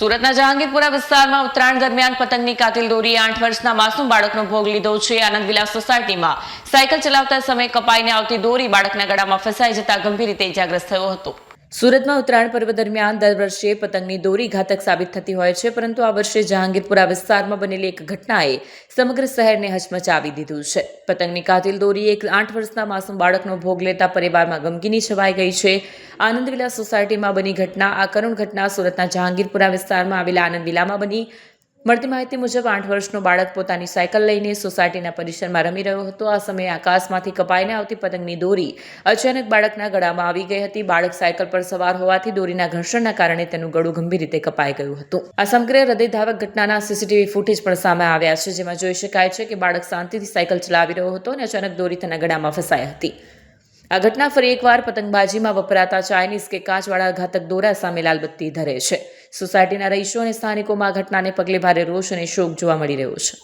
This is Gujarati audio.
સુરતના જહાંગીરપુરા વિસ્તારમાં ઉત્તરાયણ દરમિયાન પતંગની કાતિલ દોરી આઠ વર્ષના માસૂમ બાળકનો ભોગ લીધો છે. આનંદ વિલાસ સોસાયટીમાં સાયકલ ચલાવતા સમયે કપાઈને આવતી દોરી બાળકના ગળામાં ફસાઈ જતા ગંભીર રીતે ઇજાગ્રસ્ત થયો હતો. સુરતમાં ઉત્તરાયણ પર્વ દરમિયાન દર વર્ષે પતંગની દોરી ઘાતક સાબિત થતી હોય છે, પરંતુ આ વર્ષે જહાંગીરપુરા વિસ્તારમાં બનેલી એક ઘટનાએ સમગ્ર શહેરને હચમચાવી દીધું છે. પતંગની કાતિલ દોરી એક આઠ વર્ષના માસૂમ બાળકનો ભોગ લેતા પરિવારમાં ગમગીની છવાઈ ગઈ છે. આનંદવિલા સોસાયટીમાં બની ઘટના, આ કરુણ ઘટના સુરતના જહાંગીરપુરા વિસ્તારમાં આવેલા આનંદ વિલામાં બની. મળતી માહિતી મુજબ આઠ વર્ષનો બાળક પોતાની સાયકલ લઈને સોસાયટીના પરિસરમાં રમી રહ્યો હતો. આ સમયે આકાશમાંથી કપાઈને આવતી પતંગની દોરી અચાનક બાળકના ગળામાં આવી ગઈ હતી. બાળક સાયકલ પર સવાર હોવાથી દોરીના ઘર્ષણના કારણે તેનું ગળું ગંભીર રીતે કપાઈ ગયું હતું. આ સમગ્ર હૃદયધાવક ઘટનાના સીસીટીવી ફૂટેજ પણ સામે આવ્યા છે, જેમાં જોઈ શકાય છે કે બાળક શાંતિથી સાયકલ ચલાવી રહ્યો હતો અને અચાનક દોરી તેના ગળામાં ફસાઈ હતી. આ ઘટના ફરી એકવાર પતંગબાજીમાં વપરાતા ચાઇનીઝ કે કાચવાળા ઘાતક દોરા સામે લાલબત્તી ધરે છે. સોસાયટીના રહીશો અને સ્થાનિકોમાં આ ઘટનાને પગલે ભારે રોષ અને શોક જોવા મળી રહ્યો છે.